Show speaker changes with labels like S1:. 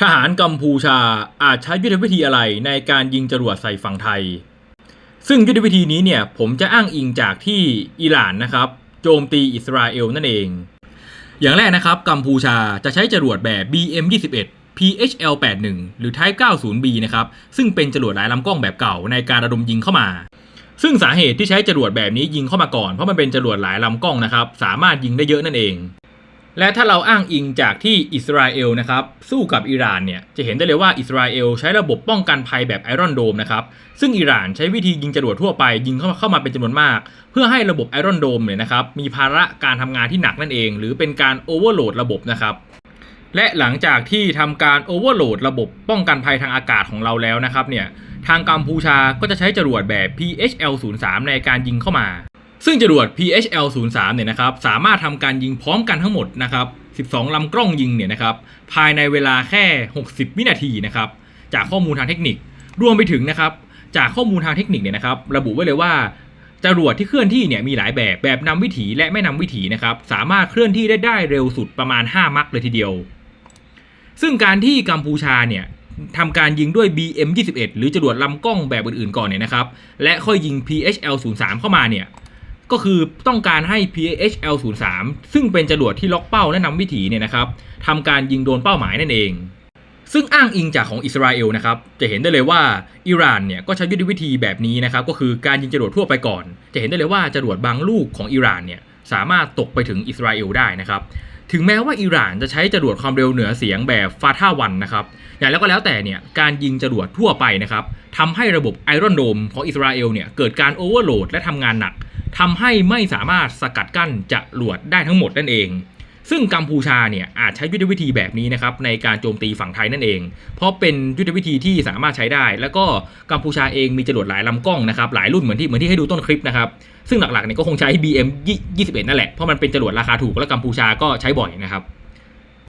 S1: ทหารกัมพูชาอาจใช้ยุทธวิธีอะไรในการยิงจรวดใส่ฝั่งไทย ซึ่งยุทธวิธีนี้เนี่ยผมจะอ้างอิงจากที่อิหร่านนะครับ โจมตีอิสราเอลนั่นเอง อย่างแรกนะครับ กัมพูชาจะใช้จรวดแบบ BM21 PHL 81 หรือ Type 90B นะครับ ซึ่งเป็นจรวดหลายลำกล้องแบบเก่าในการระดมยิงเข้ามา ซึ่งสาเหตุที่ใช้จรวดแบบนี้ยิงเข้ามาก่อน เพราะมันเป็นจรวดหลายลำกล้องนะครับ สามารถยิงได้เยอะนั่นเอง และถ้าเราอ้างอิงจากที่อิสราเอลนะครับสู้กับอิหร่านเนี่ยจะเห็นได้เลยว่าอิสราเอลใช้ระบบป้องกันภัยแบบไอรอนโดมนะครับซึ่งอิหร่านใช้วิธียิงจรวดทั่วไปยิงเข้ามาเข้ามาเป็นจำนวนมาก เพื่อให้ระบบไอรอนโดมเนี่ยนะครับมีภาระการทำงานที่หนักนั่นเอง หรือเป็นการโอเวอร์โหลดระบบนะครับและหลังจากที่ทำการโอเวอร์โหลดระบบป้องกันภัยทางอากาศของเราแล้วนะครับเนี่ยทางกัมพูชาก็จะใช้จรวดแบบ PHL 03 ในการยิงเข้ามา ซึ่งจรวด PHL 03เนี่ยนะครับสามารถทำการยิงพร้อมกันทั้งหมดนะครับ12ลำกล้องยิงเนี่ยนะครับภายในเวลาแค่ 60 วินาทีนะครับจากข้อมูลทางเทคนิค รวมไปถึงนะครับจากข้อมูลทางเทคนิคเนี่ยนะครับระบุไว้เลยว่าจรวดที่เคลื่อนที่เนี่ยมีหลายแบบ แบบนำวิถีและไม่นำวิถีนะครับ สามารถเคลื่อนที่ได้ได้เร็วสุดประมาณ 5 มักเลยทีเดียว ซึ่งการที่กัมพูชาเนี่ยทำการยิงด้วย BM21 หรือจรวดลำกล้องแบบอื่นๆก่อนเนี่ยนะครับ และค่อยยิง PHL 03 เข้ามาเนี่ย ก็คือต้องการให้ PHL 03 ซึ่งเป็นจรวดที่ล็อกเป้าและนำวิถีเนี่ยนะครับทำการยิงโดนเป้าหมายนั่นเอง ซึ่งอ้างอิงจากของอิสราเอลนะครับ จะเห็นได้เลยว่าอิหร่านเนี่ยก็ใช้ยุทธวิธีแบบนี้นะครับ ก็คือการยิงจรวดทั่วไปก่อน จะเห็นได้เลยว่าจรวดบางลูกของอิหร่านเนี่ยสามารถตกไปถึงอิสราเอลได้นะครับ ถึงแม้ว่าอิหร่านจะใช้จรวดความเร็วเหนือเสียงแบบฟาท่าวันนะครับ อย่างแล้วก็แล้วแต่เนี่ยการยิงจรวดทั่วไปนะครับทำให้ระบบไอรอนโดมของอิสราเอลเนี่ยเกิดการโอเวอร์โหลดและทำงานหนัก ทำให้ไม่สามารถสกัดกั้นจะหลวดได้ทั้งหมดนั่นเอง ซึ่งกัมพูชาเนี่ยอาจใช้ยุทธวิธีแบบนี้นะครับในการโจมตีฝั่งไทยนั่นเอง เพราะเป็นยุทธวิธีที่สามารถใช้ได้ แล้วก็กัมพูชาเองมีจรวดหลายลำกล้องนะครับหลายรุ่นเหมือนที่เหมือนที่ให้ดูต้นคลิปนะครับซึ่งหลักๆเนี่ยก็คงใช้ BM 21นั่นแหละเพราะมันเป็นจรวดราคาถูกและกัมพูชาก็ใช้บ่อยนะครับ